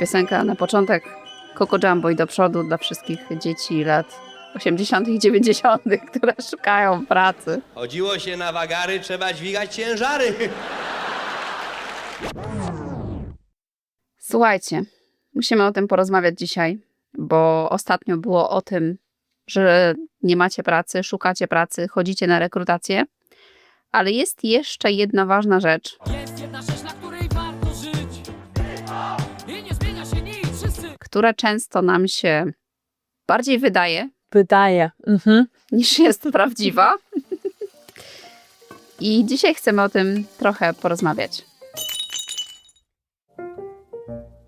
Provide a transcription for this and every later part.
piosenka na początek Coco Jumbo i do przodu dla wszystkich dzieci lat 80. i 90., które szukają pracy. Chodziło się na wagary, trzeba dźwigać ciężary. Słuchajcie, musimy o tym porozmawiać dzisiaj, bo ostatnio było o tym, że nie macie pracy, szukacie pracy, chodzicie na rekrutację, ale jest jeszcze jedna ważna rzecz, która często nam się bardziej wydaje Wydaje. Mhm. niż jest prawdziwa. I dzisiaj chcemy o tym trochę porozmawiać.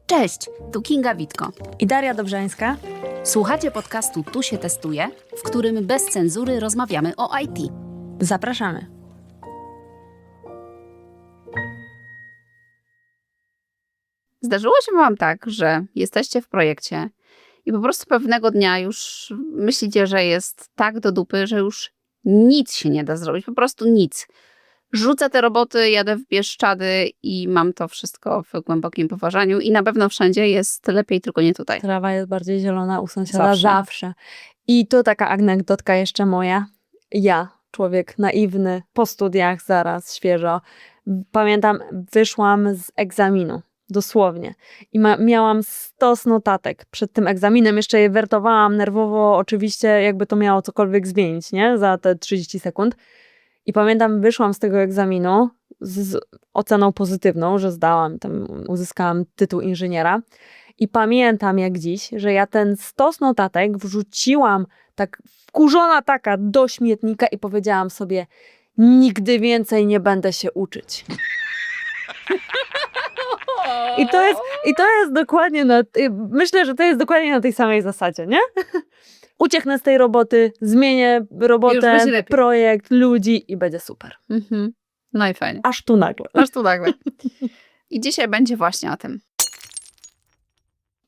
Cześć, tu Kinga Witko. I Daria Dobrzańska. Słuchacie podcastu Tu się testuje, w którym bez cenzury rozmawiamy o IT. Zapraszamy. Zdarzyło się Wam tak, że jesteście w projekcie i po prostu pewnego dnia już myślicie, że jest tak do dupy, że już nic się nie da zrobić, po prostu nic. Rzucę te roboty, jadę w Bieszczady i mam to wszystko w głębokim poważaniu i na pewno wszędzie jest lepiej, tylko nie tutaj. Trawa jest bardziej zielona u sąsiada Zawsze. zawsze. I tu taka anegdotka jeszcze moja. Ja, człowiek naiwny, po studiach zaraz, świeżo. Pamiętam, wyszłam z egzaminu. Dosłownie. I ma, miałam stos notatek przed tym egzaminem. Jeszcze je wertowałam nerwowo, oczywiście, jakby to miało cokolwiek zmienić, nie? Za te 30 sekund. I pamiętam, wyszłam z tego egzaminu z, oceną pozytywną, że zdałam, tam uzyskałam tytuł inżyniera. I pamiętam jak dziś, że ja ten stos notatek wrzuciłam tak wkurzona taka do śmietnika i powiedziałam sobie, nigdy więcej nie będę się uczyć. I to jest, i to jest dokładnie na, myślę, że to jest dokładnie na tej samej zasadzie, nie? Ucieknę z tej roboty, zmienię robotę, projekt, ludzi i będzie super. Mhm. No i fajnie. Aż tu nagle. Aż tu nagle. I dzisiaj będzie właśnie o tym.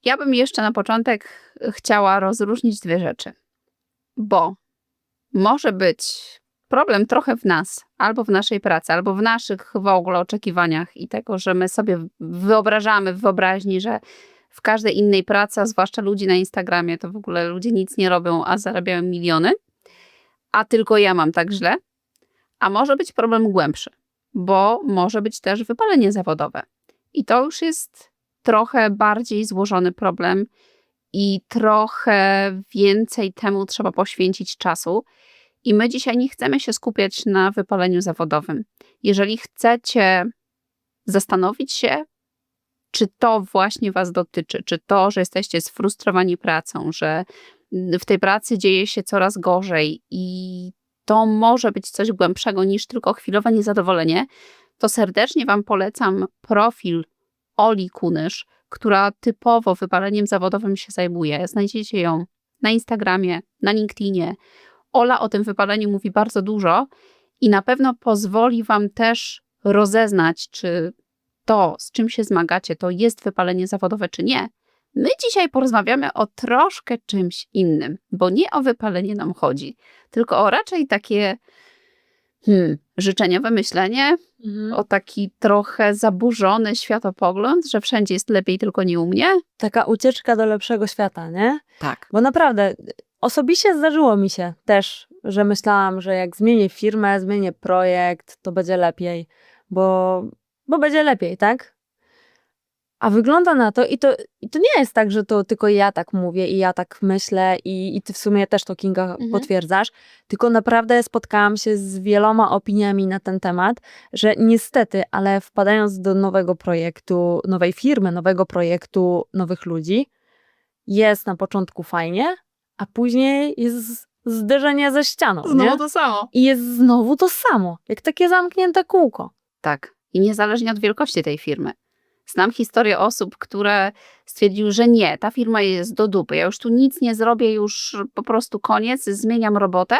Ja bym jeszcze na początek chciała rozróżnić dwie rzeczy. Bo może być problem trochę w nas, albo w naszej pracy, albo w naszych w ogóle oczekiwaniach i tego, że my sobie wyobrażamy w wyobraźni, że w każdej innej pracy, a zwłaszcza ludzi na Instagramie, to w ogóle ludzie nic nie robią, a zarabiają miliony, a tylko ja mam tak źle. A może być problem głębszy bo może być też wypalenie zawodowe. I to już jest trochę bardziej złożony problem i trochę więcej temu trzeba poświęcić czasu. I my dzisiaj nie chcemy się skupiać na wypaleniu zawodowym. Jeżeli chcecie zastanowić się, czy to właśnie Was dotyczy, czy to, że jesteście sfrustrowani pracą, że w tej pracy dzieje się coraz gorzej i to może być coś głębszego niż tylko chwilowe niezadowolenie, to serdecznie Wam polecam profil Oli Kunysz, która typowo wypaleniem zawodowym się zajmuje. Znajdziecie ją na Instagramie, na LinkedInie. Ola o tym wypaleniu mówi bardzo dużo i na pewno pozwoli Wam też rozeznać, czy to, z czym się zmagacie, to jest wypalenie zawodowe, czy nie. My dzisiaj porozmawiamy o troszkę czymś innym, bo nie o wypalenie nam chodzi, tylko o raczej takie hmm, życzeniowe myślenie, Mhm. o taki trochę zaburzony światopogląd, że wszędzie jest lepiej, tylko nie u mnie. Taka ucieczka do lepszego świata, nie? Tak. Bo naprawdę, osobiście zdarzyło mi się też, że myślałam, że jak zmienię firmę, zmienię projekt, to będzie lepiej, bo, bo będzie lepiej, tak? A wygląda na to i, to, i to nie jest tak, że to tylko ja tak mówię i ja tak myślę i, i ty w sumie też to, Kinga, Mhm. potwierdzasz, tylko naprawdę spotkałam się z wieloma opiniami na ten temat, że niestety, ale wpadając do nowego projektu, nowej firmy, nowego projektu, nowych ludzi, jest na początku fajnie, a później jest zderzenie ze ścianą, nie? to samo. I jest znowu to samo, jak takie zamknięte kółko. Tak. I niezależnie od wielkości tej firmy. Znam historię osób, które stwierdziły, że nie, ta firma jest do dupy, ja już tu nic nie zrobię, już po prostu koniec, zmieniam robotę,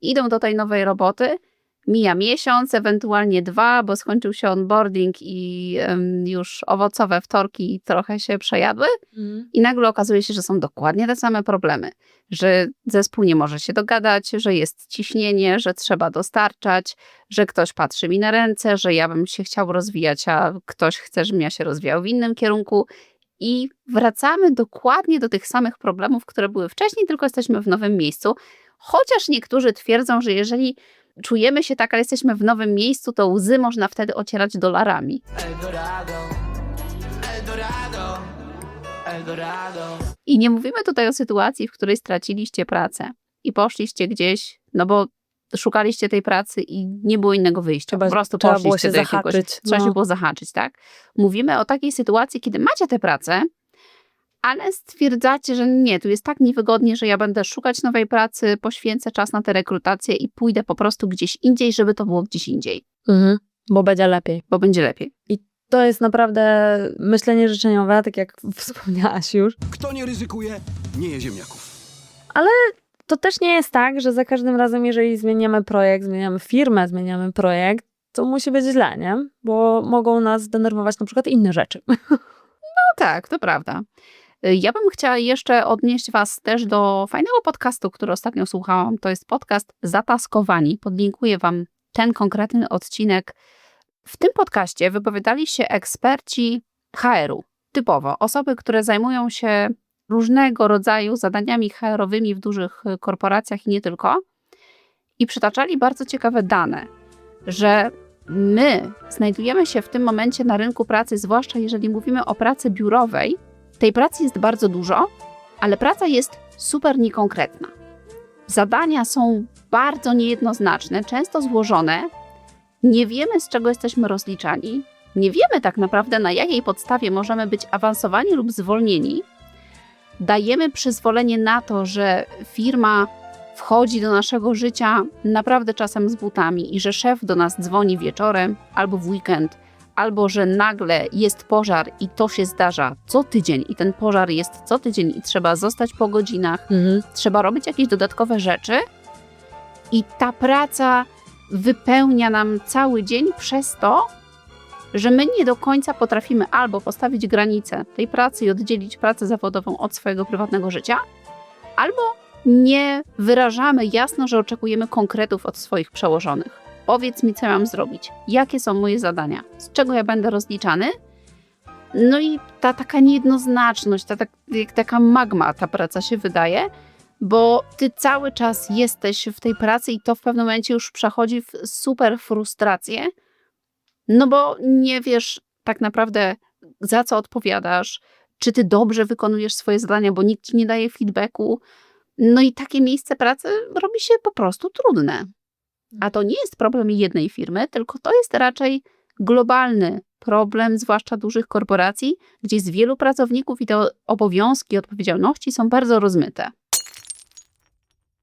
idą do tej nowej roboty, mija miesiąc, ewentualnie dwa, bo skończył się onboarding i już owocowe wtorki trochę się przejadły i nagle okazuje się, że są dokładnie te same problemy, że zespół nie może się dogadać, że jest ciśnienie, że trzeba dostarczać, że ktoś patrzy mi na ręce, że ja bym się chciał rozwijać, a ktoś chce, żebym ja się rozwijał w innym kierunku. i wracamy dokładnie do tych samych problemów, które były wcześniej, tylko jesteśmy w nowym miejscu. Chociaż niektórzy twierdzą, że jeżeli czujemy się tak, ale jesteśmy w nowym miejscu, to łzy można wtedy ocierać dolarami. Eldorado, Eldorado, Eldorado. I nie mówimy tutaj o sytuacji, w której straciliście pracę i poszliście gdzieś, no bo szukaliście tej pracy i nie było innego wyjścia. Trzeba- po prostu trzeba poszliście było się do jakiegoś, zahaczyć, Trzeba no. się było zahaczyć, tak? Mówimy o takiej sytuacji, kiedy macie tę pracę, ale stwierdzacie, że nie, tu jest tak niewygodnie, że ja będę szukać nowej pracy, poświęcę czas na tę rekrutację i pójdę po prostu gdzieś indziej, żeby to było gdzieś indziej, Mhm. Bo będzie lepiej. bo będzie lepiej. To jest naprawdę myślenie życzeniowe, tak jak wspomniałaś już. Kto nie ryzykuje, nie je ziemniaków. To też nie jest tak, że za każdym razem, jeżeli zmieniamy projekt, zmieniamy firmę, zmieniamy projekt, to musi być źle, nie? Bo mogą nas denerwować na przykład inne rzeczy. No tak, to prawda. Y, Ja bym chciała jeszcze odnieść Was też do fajnego podcastu, który ostatnio słuchałam. To jest podcast Zataskowani. Podlinkuję Wam ten konkretny odcinek. W tym podcaście wypowiadali się eksperci HR-u. Typowo osoby, które zajmują się różnego rodzaju zadaniami HR-owymi w dużych y, korporacjach i nie tylko. I przytaczali bardzo ciekawe dane, że my znajdujemy się w tym momencie na rynku pracy, zwłaszcza jeżeli mówimy o pracy biurowej, tej pracy jest bardzo dużo, ale praca jest super niekonkretna. Zadania są bardzo niejednoznaczne, często złożone. Nie wiemy, z czego jesteśmy rozliczani. Nie wiemy tak naprawdę, na jakiej podstawie możemy być awansowani lub zwolnieni. Dajemy przyzwolenie na to, że firma wchodzi do naszego życia naprawdę czasem z butami i że szef do nas dzwoni wieczorem albo w weekend, albo że nagle jest pożar i to się zdarza co tydzień i ten pożar jest co tydzień i trzeba zostać po godzinach, Mhm. trzeba robić jakieś dodatkowe rzeczy i ta praca wypełnia nam cały dzień przez to, że my nie do końca potrafimy albo postawić granice tej pracy i oddzielić pracę zawodową od swojego prywatnego życia, albo nie wyrażamy jasno, że oczekujemy konkretów od swoich przełożonych. Powiedz mi, co mam zrobić, jakie są moje zadania, z czego ja będę rozliczany. No i ta taka niejednoznaczność, ta, jak taka magma ta praca się wydaje, bo ty cały czas jesteś w tej pracy i to w pewnym momencie już przechodzi w super frustrację, no bo nie wiesz tak naprawdę za co odpowiadasz, czy ty dobrze wykonujesz swoje zadania, bo nikt ci nie daje feedbacku. No i takie miejsce pracy robi się po prostu trudne. A to nie jest problem jednej firmy, tylko to jest raczej globalny problem, zwłaszcza dużych korporacji, gdzie jest wielu pracowników i te obowiązki, odpowiedzialności są bardzo rozmyte.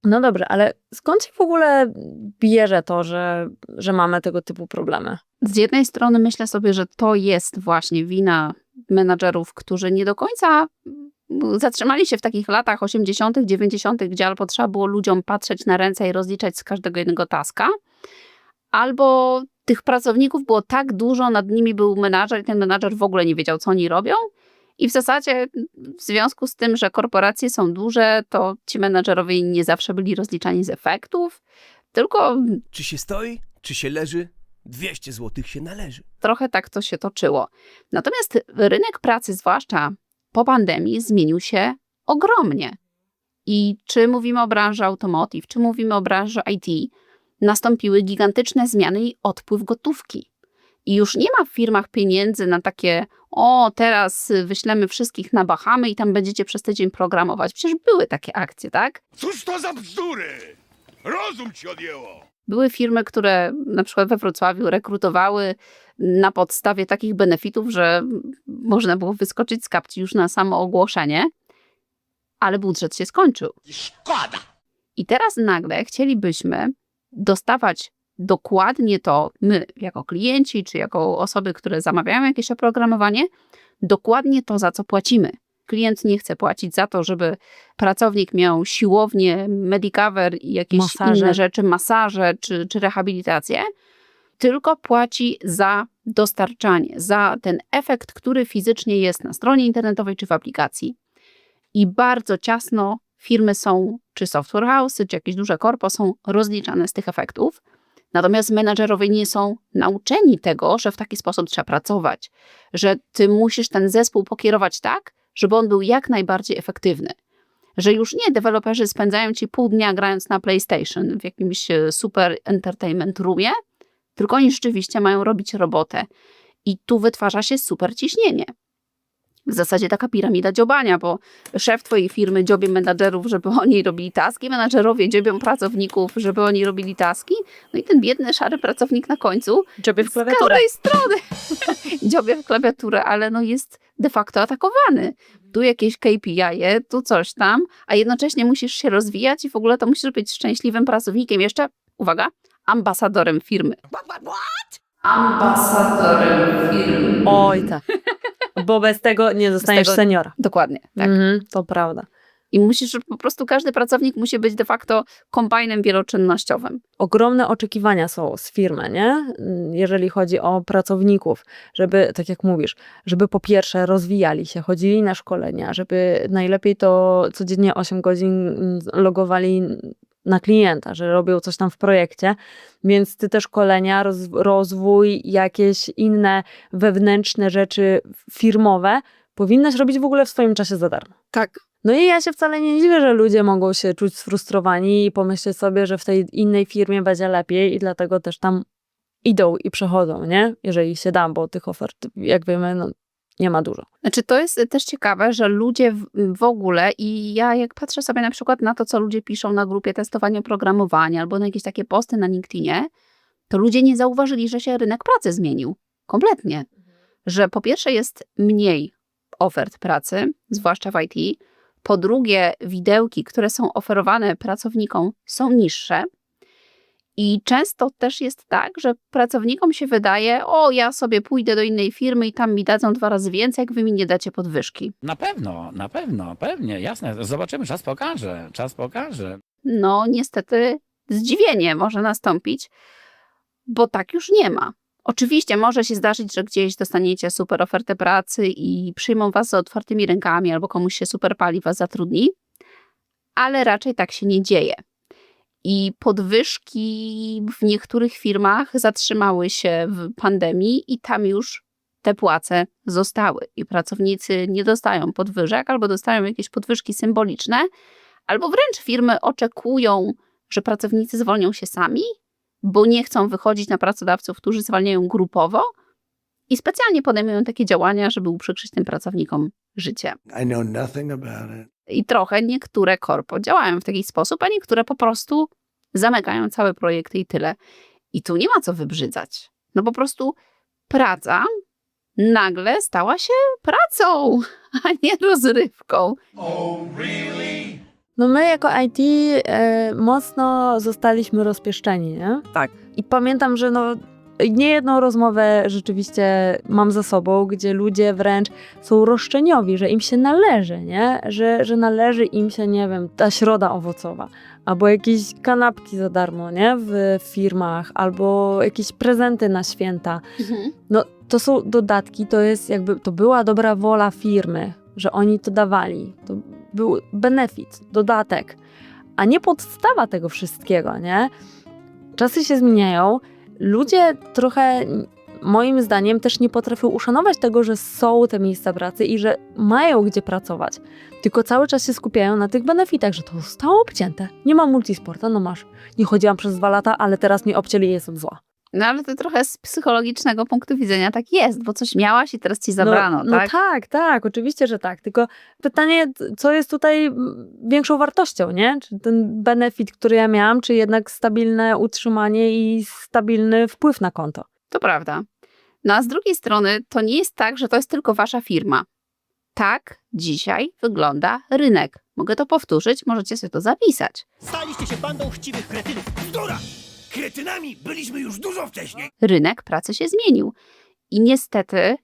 No dobrze, ale skąd się w ogóle bierze to, że, że mamy tego typu problemy? Z jednej strony myślę sobie, że to jest właśnie wina menadżerów, którzy nie do końca zatrzymali się w takich latach 80., 90., gdzie albo trzeba było ludziom patrzeć na ręce i rozliczać z każdego jednego taska, albo tych pracowników było tak dużo, nad nimi był menadżer i ten menadżer w ogóle nie wiedział, co oni robią. I w zasadzie w związku z tym, że korporacje są duże, to ci menadżerowie nie zawsze byli rozliczani z efektów, tylko Czy się stoi, czy się leży, 200 złotych się należy. trochę tak to się toczyło. Natomiast rynek pracy, zwłaszcza po pandemii, zmienił się ogromnie. I czy mówimy o branży automotive, czy mówimy o branży IT, nastąpiły gigantyczne zmiany i odpływ gotówki. I już nie ma w firmach pieniędzy na takie, o, teraz wyślemy wszystkich na Bahamy i tam będziecie przez tydzień programować. Przecież były takie akcje, tak? Cóż to za bzdury? Rozum ci odjęło! Były firmy, które na przykład we Wrocławiu rekrutowały na podstawie takich benefitów, że można było wyskoczyć z kapci już na samo ogłoszenie, ale budżet się skończył. I szkoda! I teraz nagle chcielibyśmy dostawać dokładnie to, my jako klienci, czy jako osoby, które zamawiają jakieś oprogramowanie, dokładnie to, za co płacimy. Klient nie chce płacić za to, żeby pracownik miał siłownię, medicover i jakieś Masaże. inne rzeczy, masaże czy, czy rehabilitację, tylko płaci za dostarczanie, za ten efekt, który fizycznie jest na stronie internetowej czy w aplikacji. I bardzo ciasno firmy są, czy software house, czy jakieś duże korpo są rozliczane z tych efektów. Natomiast menadżerowie nie są nauczeni tego, że w taki sposób trzeba pracować, że ty musisz ten zespół pokierować tak, żeby on był jak najbardziej efektywny. Że już nie deweloperzy spędzają ci pół dnia grając na PlayStation w jakimś e, super entertainment roomie, tylko oni rzeczywiście mają robić robotę. I tu wytwarza się super ciśnienie. W zasadzie taka piramida dziobania, bo szef twojej firmy dziobie menadżerów, żeby oni robili taski, menadżerowie dziobią pracowników, żeby oni robili taski, no i ten biedny, szary pracownik na końcu Dziobie w z klawiaturę. każdej strony dziobie w klawiaturę, ale no jest de facto atakowany. Tu jakieś KPI, -e, tu coś tam, a jednocześnie musisz się rozwijać i w ogóle to musisz być szczęśliwym pracownikiem. Jeszcze, uwaga, ambasadorem firmy. Ambasadorem firmy. Oj tak. Bo bez tego nie zostaniesz tego- seniora. Dokładnie, tak. Mhm, to prawda. I musisz, po prostu każdy pracownik musi być de facto kombajnem wieloczynnościowym. ogromne oczekiwania są z firmy, nie? Jeżeli chodzi o pracowników, żeby, tak jak mówisz, żeby po pierwsze rozwijali się, chodzili na szkolenia, żeby najlepiej to codziennie 8 godzin logowali na klienta, że robią coś tam w projekcie, więc ty te szkolenia, roz, rozwój, jakieś inne wewnętrzne rzeczy firmowe powinnaś robić w ogóle w swoim czasie za darmo. Tak. No i ja się wcale nie dziwię, że ludzie mogą się czuć sfrustrowani i pomyśleć sobie, że w tej innej firmie będzie lepiej i dlatego też tam idą i przechodzą, nie? Jeżeli się da, bo tych ofert, jak wiemy, no, nie ma dużo. Znaczy, to jest też ciekawe, że ludzie w, w ogóle, i ja jak patrzę sobie na przykład na to, co ludzie piszą na grupie testowania oprogramowania albo na jakieś takie posty na LinkedInie, to ludzie nie zauważyli, że się rynek pracy zmienił. Kompletnie. Że po pierwsze jest mniej ofert pracy, zwłaszcza w IT. Po drugie, widełki, które są oferowane pracownikom, są niższe. I często też jest tak, że pracownikom się wydaje, o, ja sobie pójdę do innej firmy i tam mi dadzą dwa razy więcej, jak wy mi nie dacie podwyżki. Na pewno, na pewno, pewnie, jasne. Zobaczymy, czas pokaże, czas pokaże. No, niestety zdziwienie może nastąpić, bo tak już nie ma. Oczywiście może się zdarzyć, że gdzieś dostaniecie super ofertę pracy i przyjmą was z otwartymi rękami, albo komuś się super pali, was zatrudni, ale raczej tak się nie dzieje. I podwyżki w niektórych firmach zatrzymały się w pandemii i tam już te płace zostały. I pracownicy nie dostają podwyżek, albo dostają jakieś podwyżki symboliczne, albo wręcz firmy oczekują, że pracownicy zwolnią się sami, bo nie chcą wychodzić na pracodawców, którzy zwalniają grupowo i specjalnie podejmują takie działania, żeby uprzykrzyć tym pracownikom życie. I know nothing about it. I trochę niektóre korpo działają w taki sposób, a niektóre po prostu zamykają całe projekty i tyle. I tu nie ma co wybrzydzać. No po prostu praca nagle stała się pracą, a nie rozrywką. No my jako IT e, mocno zostaliśmy rozpieszczeni, nie? Tak. I pamiętam, że no niejedną rozmowę rzeczywiście mam za sobą, gdzie ludzie wręcz są roszczeniowi, że im się należy, nie? Że, że należy im się, nie wiem, ta środa owocowa, albo jakieś kanapki za darmo, nie? W firmach, albo jakieś prezenty na święta. No, to są dodatki, to jest jakby, to była dobra wola firmy, że oni to dawali. To był benefit, dodatek, a nie podstawa tego wszystkiego, nie? Czasy się zmieniają, ludzie trochę, moim zdaniem, też nie potrafią uszanować tego, że są te miejsca pracy i że mają gdzie pracować. Tylko cały czas się skupiają na tych benefitach, że to zostało obcięte. Nie ma multisporta, no masz. Nie chodziłam przez dwa lata, ale teraz mnie obcięli i jestem zła. No ale to trochę z psychologicznego punktu widzenia tak jest, bo coś miałaś i teraz ci zabrano, no, tak? No tak, tak, oczywiście, że tak. Tylko pytanie, co jest tutaj większą wartością, nie? Czy ten benefit, który ja miałam, czy jednak stabilne utrzymanie i stabilny wpływ na konto? To prawda. No a z drugiej strony to nie jest tak, że to jest tylko wasza firma. Tak dzisiaj wygląda rynek. Mogę to powtórzyć, możecie sobie to zapisać. Staliście się bandą chciwych kretynów. Bzdura! Kretynami byliśmy już dużo wcześniej. Rynek pracy się zmienił. I niestety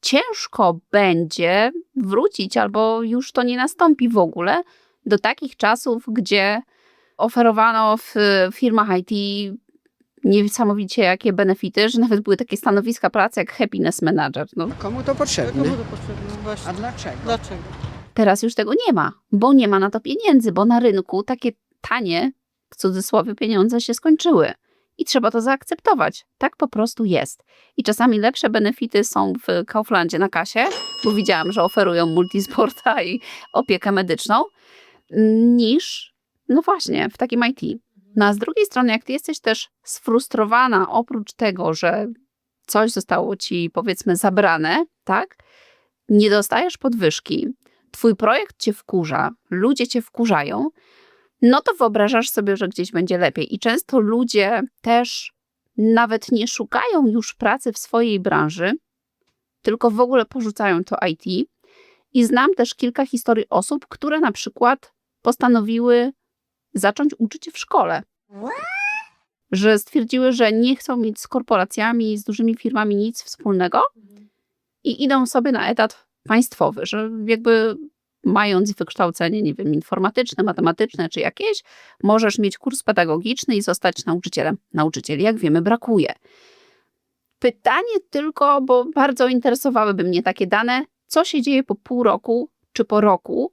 ciężko będzie wrócić, albo już to nie nastąpi w ogóle, do takich czasów, gdzie oferowano w firmach IT niesamowicie jakie benefity, że nawet były takie stanowiska pracy jak happiness manager. No, Komu to potrzebne? A dlaczego? Dlaczego? Teraz już tego nie ma, bo nie ma na to pieniędzy, bo na rynku takie tanie, w cudzysłowie, pieniądze się skończyły. i trzeba to zaakceptować. Tak po prostu jest. I czasami lepsze benefity są w Kauflandzie na kasie, bo widziałam, że oferują multisporta i opiekę medyczną, niż, no właśnie, w takim IT. No a z drugiej strony, jak ty jesteś też sfrustrowana, oprócz tego, że coś zostało ci, powiedzmy, zabrane, tak? Nie dostajesz podwyżki, twój projekt cię wkurza, ludzie cię wkurzają, no to wyobrażasz sobie, że gdzieś będzie lepiej. I często ludzie też nawet nie szukają już pracy w swojej branży, tylko w ogóle porzucają to IT. I znam też kilka historii osób, które na przykład postanowiły zacząć uczyć w szkole. Że stwierdziły, że nie chcą mieć z korporacjami, z dużymi firmami nic wspólnego i idą sobie na etat państwowy, że jakby mając wykształcenie, nie wiem, informatyczne, matematyczne czy jakieś, możesz mieć kurs pedagogiczny i zostać nauczycielem. Nauczycieli, jak wiemy, brakuje. Pytanie tylko, bo bardzo interesowałyby mnie takie dane, co się dzieje po pół roku czy po roku,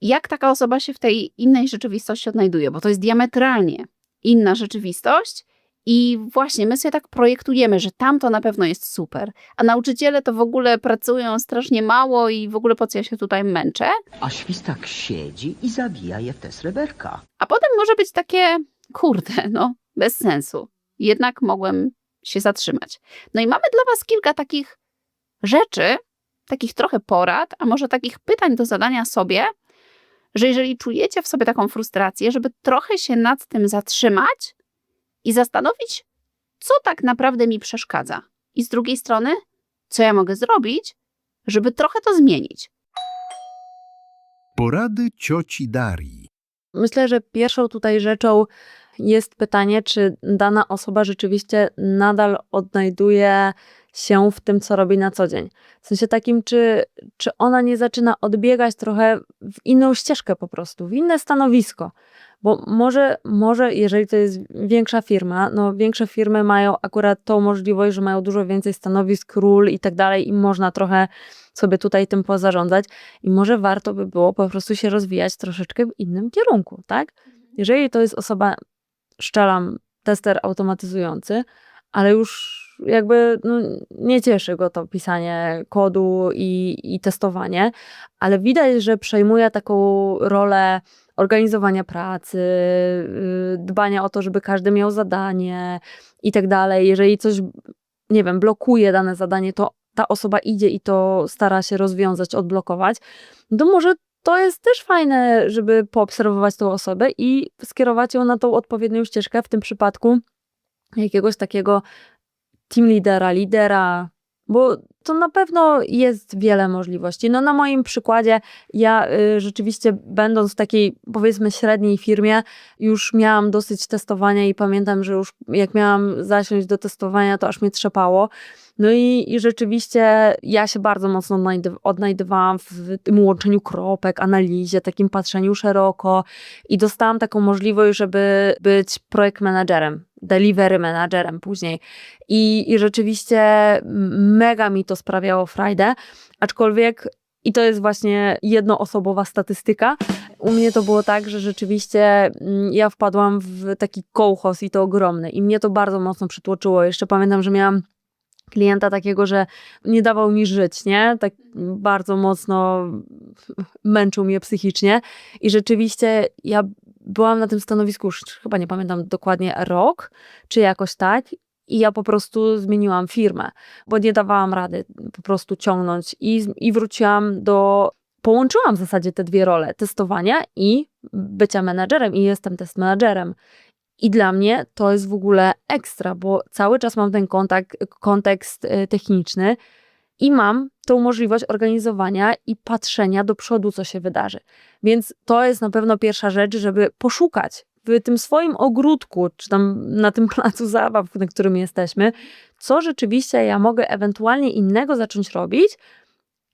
jak taka osoba się w tej innej rzeczywistości odnajduje, bo to jest diametralnie inna rzeczywistość. I właśnie my sobie tak projektujemy, że tam to na pewno jest super, a nauczyciele to w ogóle pracują strasznie mało i w ogóle po co ja się tutaj męczę. A świstak siedzi i zabija je w te sreberka. A potem może być takie, kurde, no, bez sensu. Jednak mogłem się zatrzymać. No i mamy dla Was kilka takich rzeczy, takich trochę porad, a może takich pytań do zadania sobie, że jeżeli czujecie w sobie taką frustrację, żeby trochę się nad tym zatrzymać i zastanowić, co tak naprawdę mi przeszkadza. I z drugiej strony, co ja mogę zrobić, żeby trochę to zmienić. Porady cioci Darii. Myślę, że pierwszą tutaj rzeczą jest pytanie, czy dana osoba rzeczywiście nadal odnajduje się w tym, co robi na co dzień. W sensie takim, czy, czy ona nie zaczyna odbiegać trochę w inną ścieżkę po prostu, w inne stanowisko. Bo może, może, jeżeli to jest większa firma, no większe firmy mają akurat tą możliwość, że mają dużo więcej stanowisk, ról i tak dalej i można trochę sobie tutaj tym pozarządzać i może warto by było po prostu się rozwijać troszeczkę w innym kierunku, tak? Jeżeli to jest osoba, szczelam, tester automatyzujący, ale już jakby no, nie cieszy go to pisanie kodu i, i testowanie, ale widać, że przejmuje taką rolę organizowania pracy, yy, dbania o to, żeby każdy miał zadanie i tak dalej. Jeżeli coś, nie wiem, blokuje dane zadanie, to ta osoba idzie i to stara się rozwiązać, odblokować, to może to jest też fajne, żeby poobserwować tą osobę i skierować ją na tą odpowiednią ścieżkę, w tym przypadku jakiegoś takiego team lidera, lidera, bo to na pewno jest wiele możliwości. No na moim przykładzie ja y, rzeczywiście będąc w takiej powiedzmy średniej firmie już miałam dosyć testowania i pamiętam, że już jak miałam zasiąść do testowania, to aż mnie trzepało. No i, i rzeczywiście ja się bardzo mocno odnajdy- odnajdywałam w tym łączeniu kropek, analizie, takim patrzeniu szeroko i dostałam taką możliwość, żeby być projekt managerem, delivery managerem później. I, I rzeczywiście mega mi to sprawiało frajdę, aczkolwiek i to jest właśnie jednoosobowa statystyka. U mnie to było tak, że rzeczywiście mm, ja wpadłam w taki kołchos i to ogromny i mnie to bardzo mocno przytłoczyło. Jeszcze pamiętam, że miałam klienta takiego, że nie dawał mi żyć, nie? Tak bardzo mocno męczył mnie psychicznie i rzeczywiście ja byłam na tym stanowisku już chyba nie pamiętam dokładnie rok, czy jakoś tak i ja po prostu zmieniłam firmę, bo nie dawałam rady po prostu ciągnąć i, i wróciłam do połączyłam w zasadzie te dwie role, testowania i bycia menadżerem i jestem test menadżerem. I dla mnie to jest w ogóle ekstra, bo cały czas mam ten kontakt, kontekst y, techniczny i mam tą możliwość organizowania i patrzenia do przodu, co się wydarzy. Więc to jest na pewno pierwsza rzecz, żeby poszukać w tym swoim ogródku, czy tam na tym placu zabaw, na którym jesteśmy, co rzeczywiście ja mogę ewentualnie innego zacząć robić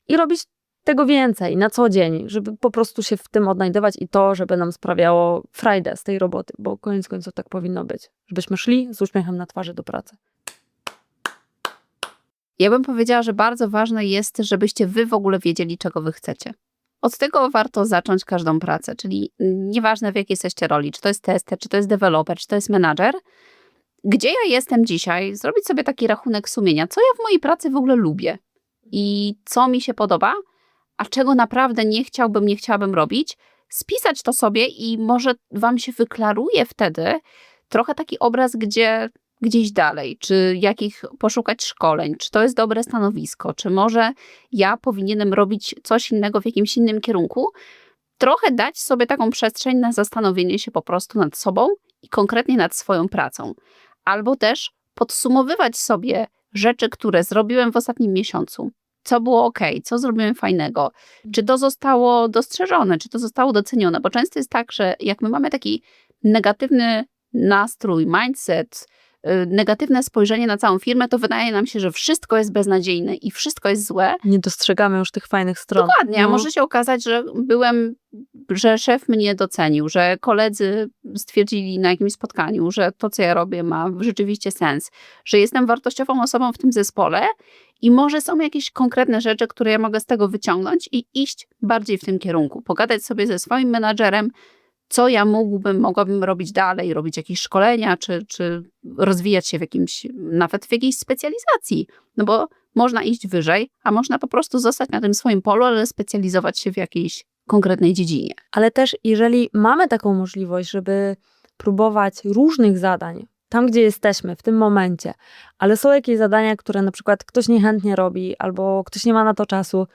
i robić tego więcej na co dzień, żeby po prostu się w tym odnajdywać i to, żeby nam sprawiało frajdę z tej roboty, bo koniec końców tak powinno być, żebyśmy szli z uśmiechem na twarzy do pracy. Ja bym powiedziała, że bardzo ważne jest, żebyście wy w ogóle wiedzieli, czego wy chcecie. Od tego warto zacząć każdą pracę, czyli nieważne w jakiej jesteście roli, czy to jest tester, czy to jest deweloper, czy to jest menadżer, gdzie ja jestem dzisiaj, zrobić sobie taki rachunek sumienia, co ja w mojej pracy w ogóle lubię? I co mi się podoba, a czego naprawdę nie chciałbym, nie chciałabym robić, spisać to sobie i może wam się wyklaruje wtedy trochę taki obraz, gdzie gdzieś dalej, czy jakich poszukać szkoleń, czy to jest dobre stanowisko, czy może ja powinienem robić coś innego w jakimś innym kierunku, trochę dać sobie taką przestrzeń na zastanowienie się po prostu nad sobą i konkretnie nad swoją pracą. Albo też podsumowywać sobie rzeczy, które zrobiłem w ostatnim miesiącu. Co było ok, co zrobiłem fajnego, czy to zostało dostrzeżone, czy to zostało docenione, bo często jest tak, że jak my mamy taki negatywny nastrój, mindset, negatywne spojrzenie na całą firmę, to wydaje nam się, że wszystko jest beznadziejne i wszystko jest złe, Nie dostrzegamy już tych fajnych stron. Dokładnie, a No. może się okazać, że byłem, że szef mnie docenił, że koledzy stwierdzili na jakimś spotkaniu, że to, co ja robię, ma rzeczywiście sens, że jestem wartościową osobą w tym zespole i może są jakieś konkretne rzeczy, które ja mogę z tego wyciągnąć i iść bardziej w tym kierunku, pogadać sobie ze swoim menadżerem, co ja mógłbym, mogłabym robić dalej, robić jakieś szkolenia, czy, czy rozwijać się w jakimś, nawet w jakiejś specjalizacji, no bo można iść wyżej, a można po prostu zostać na tym swoim polu, ale specjalizować się w jakiejś konkretnej dziedzinie. Ale też, jeżeli mamy taką możliwość, żeby próbować różnych zadań, tam gdzie jesteśmy w tym momencie, ale są jakieś zadania, które na przykład ktoś niechętnie robi, albo ktoś nie ma na to czasu,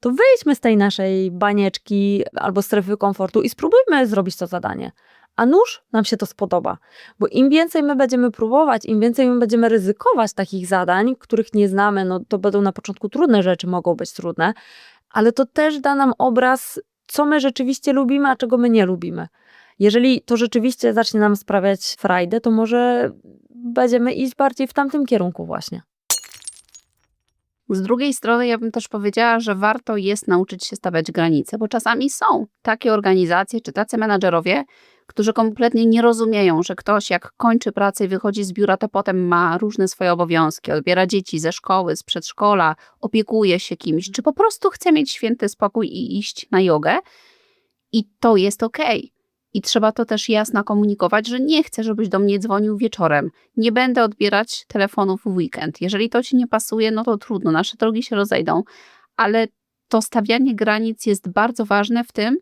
to wyjdźmy z tej naszej banieczki albo strefy komfortu i spróbujmy zrobić to zadanie. A nóż nam się to spodoba, bo im więcej my będziemy próbować, im więcej my będziemy ryzykować takich zadań, których nie znamy, no to będą na początku trudne rzeczy, mogą być trudne, ale to też da nam obraz, co my rzeczywiście lubimy, a czego my nie lubimy. Jeżeli to rzeczywiście zacznie nam sprawiać frajdę, to może będziemy iść bardziej w tamtym kierunku właśnie. Z drugiej strony, ja bym też powiedziała, że warto jest nauczyć się stawiać granice, bo czasami są takie organizacje czy tacy menadżerowie, którzy kompletnie nie rozumieją, że ktoś jak kończy pracę i wychodzi z biura, to potem ma różne swoje obowiązki, odbiera dzieci ze szkoły, z przedszkola, opiekuje się kimś, czy po prostu chce mieć święty spokój i iść na jogę. I to jest okej. I trzeba to też jasno komunikować, że nie chcę, żebyś do mnie dzwonił wieczorem. Nie będę odbierać telefonów w weekend. Jeżeli to ci nie pasuje, no to trudno, nasze drogi się rozejdą. Ale to stawianie granic jest bardzo ważne w tym,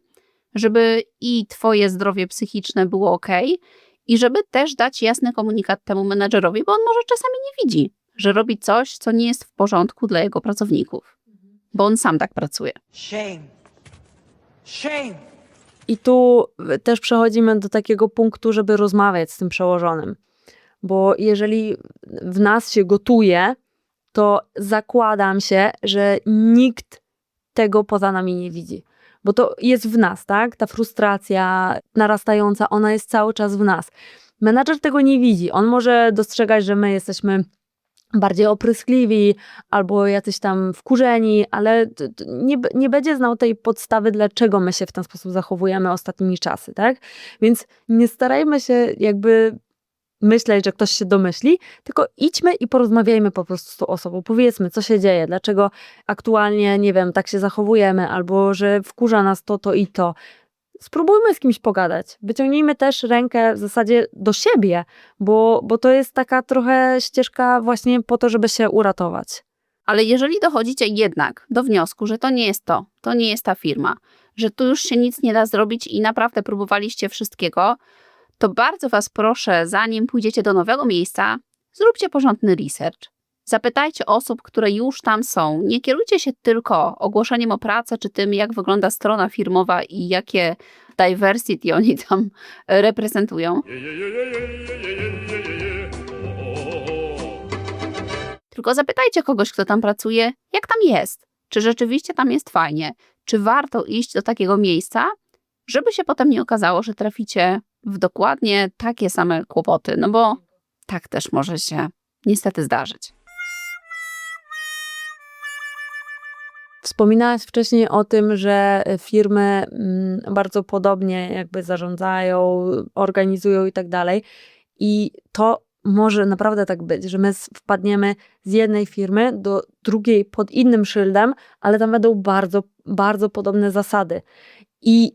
żeby i twoje zdrowie psychiczne było ok, i żeby też dać jasny komunikat temu menadżerowi, bo on może czasami nie widzi, że robi coś, co nie jest w porządku dla jego pracowników, bo on sam tak pracuje. Shame. Shame. I tu też przechodzimy do takiego punktu, żeby rozmawiać z tym przełożonym. Bo jeżeli w nas się gotuje, to zakładam się, że nikt tego poza nami nie widzi. Bo to jest w nas, tak? Ta frustracja narastająca, ona jest cały czas w nas. Menadżer tego nie widzi. On może dostrzegać, że my jesteśmy bardziej opryskliwi albo jacyś tam wkurzeni, ale nie, nie będzie znał tej podstawy, dlaczego my się w ten sposób zachowujemy ostatnimi czasy, tak? Więc nie starajmy się jakby myśleć, że ktoś się domyśli, tylko idźmy i porozmawiajmy po prostu z tą osobą. Powiedzmy, co się dzieje, dlaczego aktualnie, nie wiem, tak się zachowujemy, albo że wkurza nas to, to i to. Spróbujmy z kimś pogadać. Wyciągnijmy też rękę w zasadzie do siebie, bo, bo to jest taka trochę ścieżka właśnie po to, żeby się uratować. Ale jeżeli dochodzicie jednak do wniosku, że to nie jest to, to nie jest ta firma, że tu już się nic nie da zrobić i naprawdę próbowaliście wszystkiego, to bardzo Was proszę, zanim pójdziecie do nowego miejsca, zróbcie porządny research. Zapytajcie osób, które już tam są. Nie kierujcie się tylko ogłoszeniem o pracę, czy tym, jak wygląda strona firmowa i jakie diversity oni tam reprezentują. Tylko zapytajcie kogoś, kto tam pracuje, jak tam jest. Czy rzeczywiście tam jest fajnie? Czy warto iść do takiego miejsca, żeby się potem nie okazało, że traficie w dokładnie takie same kłopoty? No bo tak też może się niestety zdarzyć. Wspominałaś wcześniej o tym, że firmy mm, bardzo podobnie jakby zarządzają, organizują i tak dalej. I to może naprawdę tak być, że my wpadniemy z jednej firmy do drugiej pod innym szyldem, ale tam będą bardzo, bardzo podobne zasady. I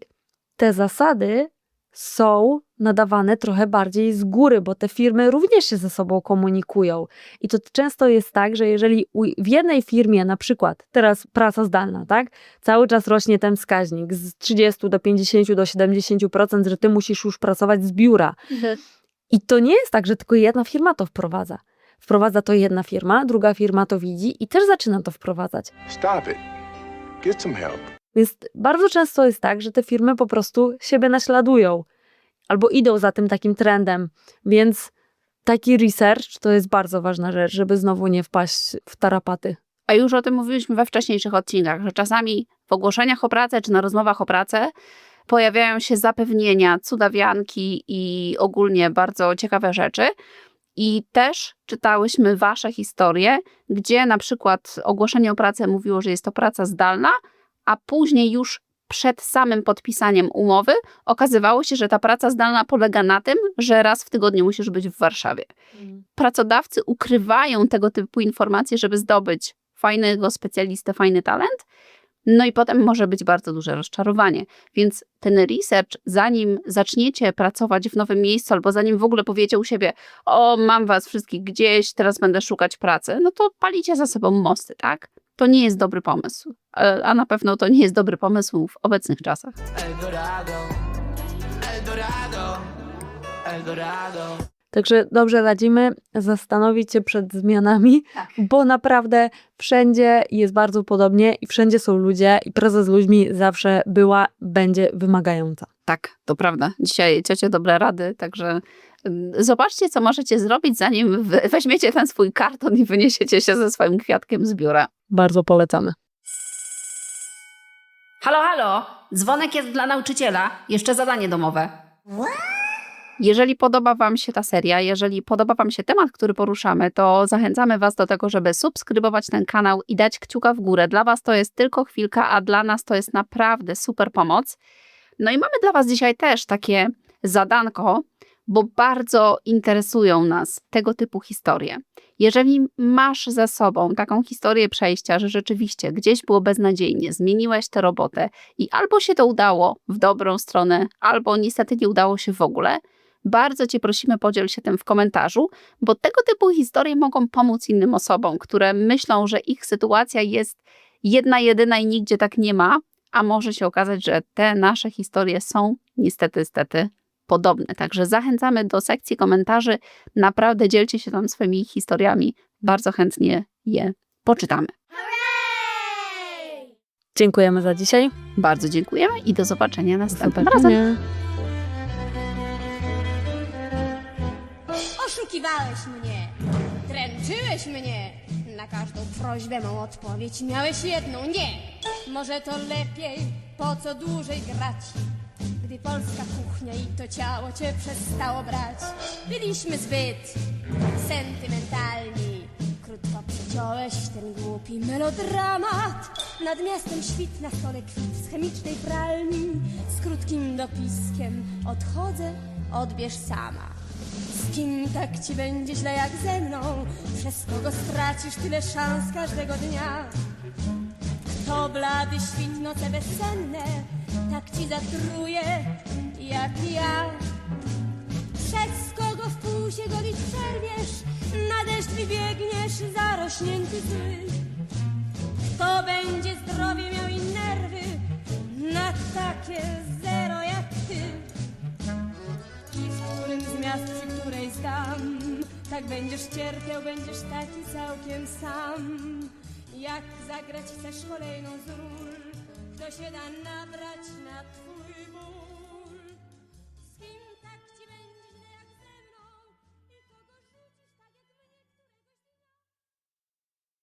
te zasady są nadawane trochę bardziej z góry, bo te firmy również się ze sobą komunikują. I to często jest tak, że jeżeli w jednej firmie, na przykład teraz praca zdalna, tak, cały czas rośnie ten wskaźnik z 30 do 50 do 70%, że ty musisz już pracować z biura. I to nie jest tak, że tylko jedna firma to wprowadza. Wprowadza to jedna firma, druga firma to widzi i też zaczyna to wprowadzać. Stop it. Get some help. Więc bardzo często jest tak, że te firmy po prostu siebie naśladują albo idą za tym takim trendem. Więc taki research to jest bardzo ważna rzecz, żeby znowu nie wpaść w tarapaty. A już o tym mówiliśmy we wcześniejszych odcinkach, że czasami w ogłoszeniach o pracę czy na rozmowach o pracę pojawiają się zapewnienia, cudawianki i ogólnie bardzo ciekawe rzeczy. I też czytałyśmy wasze historie, gdzie na przykład ogłoszenie o pracę mówiło, że jest to praca zdalna, a później już przed samym podpisaniem umowy okazywało się, że ta praca zdalna polega na tym, że raz w tygodniu musisz być w Warszawie pracodawcy ukrywają tego typu informacje, żeby zdobyć fajnego specjalistę, fajny talent. No i potem może być bardzo duże rozczarowanie. Więc ten research, zanim zaczniecie pracować w nowym miejscu, albo zanim w ogóle powiecie u siebie, o, mam was wszystkich gdzieś, teraz będę szukać pracy, no to palicie za sobą mosty, tak? To nie jest dobry pomysł. E, A na pewno to nie jest dobry pomysł w obecnych czasach. Eldorado, Eldorado, Eldorado. Także dobrze radzimy zastanowić się przed zmianami, Tak. bo naprawdę wszędzie jest bardzo podobnie i wszędzie są ludzie i praca z ludźmi zawsze była, będzie wymagająca. Tak, to prawda. Dzisiaj ciocie dobre rady, także ym, zobaczcie, co możecie zrobić, zanim weźmiecie ten swój karton i wyniesiecie się ze swoim kwiatkiem z biura. Bardzo polecamy. Halo, halo! Dzwonek jest dla nauczyciela. Jeszcze zadanie domowe. Jeżeli podoba Wam się ta seria, jeżeli podoba Wam się temat, który poruszamy, to zachęcamy Was do tego, żeby subskrybować ten kanał i dać kciuka w górę. Dla Was to jest tylko chwilka, a dla nas to jest naprawdę super pomoc. No i mamy dla Was dzisiaj też takie zadanko, bo bardzo interesują nas tego typu historie. Jeżeli masz za sobą taką historię przejścia, że rzeczywiście gdzieś było beznadziejnie, zmieniłeś tę robotę i albo się to udało w dobrą stronę, albo niestety nie udało się w ogóle, bardzo Cię prosimy, podziel się tym w komentarzu, bo tego typu historie mogą pomóc innym osobom, które myślą, że ich sytuacja jest jedna, jedyna i nigdzie tak nie ma, a może się okazać, że te nasze historie są niestety, niestety podobne. Także zachęcamy do sekcji komentarzy. Naprawdę dzielcie się tam swoimi historiami. Bardzo chętnie je poczytamy. Dziękujemy za dzisiaj. Bardzo dziękujemy i do zobaczenia następnym razem. Oszukiwałeś mnie, dręczyłeś mnie. Na każdą prośbę mą odpowiedź miałeś jedną nie. Może to lepiej, po co dłużej grać? Gdy polska kuchnia i to ciało cię przestało brać. Byliśmy zbyt sentymentalni. Krótko przeciąłeś ten głupi melodramat. Nad miastem świt na stole kwit z chemicznej pralni. Z krótkim dopiskiem odchodzę, odbierz sama. Z kim tak ci będzie źle jak ze mną? Przez kogo stracisz tyle szans każdego dnia? Kto blady świt noce bezsenne, tak ci zatruje jak ja. Przez kogo w pół się golić przerwiesz, na deszcz wybiegniesz zarośnięty zły. Kto będzie zdrowie miał i nerwy na takie zero jak ty? I w którym z miast, przy której znam Tak będziesz cierpiał, będziesz taki całkiem sam Jak zagrać chcesz kolejną z ról To się da nabrać na twój